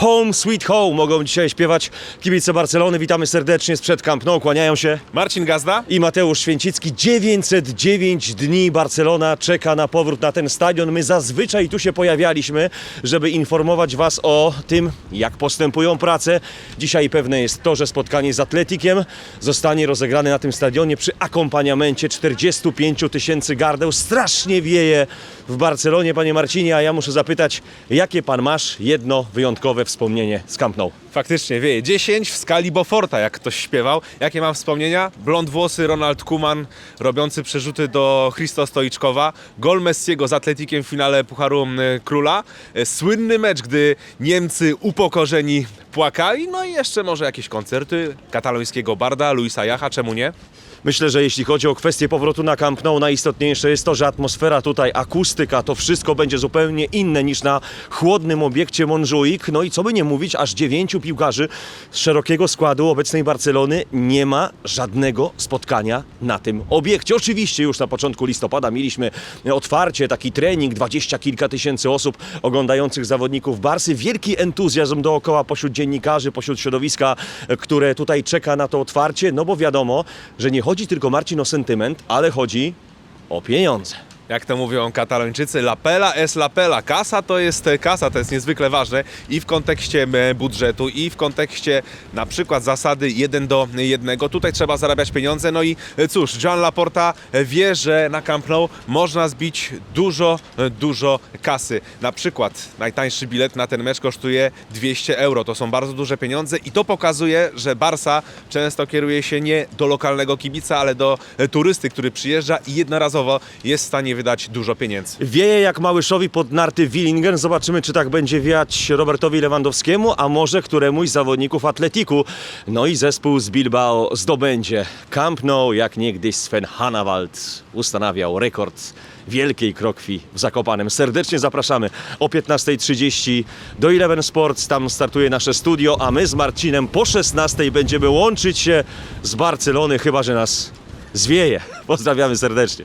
Home Sweet Home mogą dzisiaj śpiewać kibice Barcelony. Witamy serdecznie sprzed Camp Nou, kłaniają się. Marcin Gazda? I Mateusz Święcicki. 909 dni Barcelona czeka na powrót na ten stadion. My zazwyczaj tu się pojawialiśmy, żeby informować Was o tym, jak postępują prace. Dzisiaj pewne jest to, że spotkanie z Atletikiem zostanie rozegrane na tym stadionie przy akompaniamencie 45 tysięcy gardeł. Strasznie wieje w Barcelonie, Panie Marcinie, a ja muszę zapytać, jakie Pan masz jedno wyjątkowe wspomnienie z Camp Nou? Faktycznie wieje. 10 w skali Boforta, jak ktoś śpiewał. Jakie mam wspomnienia? Blond włosy Ronald Kuman, robiący przerzuty do Christo Stoiczkowa. Gol Messiego z Atletikiem w finale Pucharu m, Króla. E, Słynny mecz, gdy Niemcy upokorzeni płakali. No i jeszcze może jakieś koncerty katalońskiego barda, Luisa Jacha, czemu nie? Myślę, że jeśli chodzi o kwestię powrotu na Camp Nou, najistotniejsze jest to, że atmosfera tutaj, akustyka, to wszystko będzie zupełnie inne niż na chłodnym obiekcie Montjuic. No i co by nie mówić, aż dziewięciu piłkarzy z szerokiego składu obecnej Barcelony nie ma żadnego spotkania na tym obiekcie. Oczywiście już na początku listopada mieliśmy otwarcie, taki trening, dwadzieścia kilka tysięcy osób oglądających zawodników Barsy. Wielki entuzjazm dookoła pośród dziennikarzy, pośród środowiska, które tutaj czeka na to otwarcie, no bo wiadomo, że nie chodzi tylko Marcin o sentyment, ale chodzi o pieniądze. Jak to mówią katalończycy, la pela es la pela. Kasa to jest e, kasa, to jest niezwykle ważne i w kontekście e, budżetu, i w kontekście na przykład zasady 1 do 1. Tutaj trzeba zarabiać pieniądze. No i e, cóż, Joan Laporta wie, że na Camp Nou można zbić dużo, dużo kasy. Na przykład najtańszy bilet na ten mecz kosztuje 200 euro. To są bardzo duże pieniądze i to pokazuje, że Barsa często kieruje się nie do lokalnego kibica, ale do turysty, który przyjeżdża i jednorazowo jest w stanie wydać dużo pieniędzy. Wieje jak Małyszowi pod narty Willingen. Zobaczymy, czy tak będzie wiać Robertowi Lewandowskiemu, a może któremuś z zawodników Atletiku. No i zespół z Bilbao zdobędzie Camp Nou, jak niegdyś Sven Hannawald ustanawiał rekord wielkiej krokwi w Zakopanem. Serdecznie zapraszamy o 15.30 do Eleven Sports. Tam startuje nasze studio, a my z Marcinem po 16.00 będziemy łączyć się z Barcelony, chyba że nas zwieje. Pozdrawiamy serdecznie.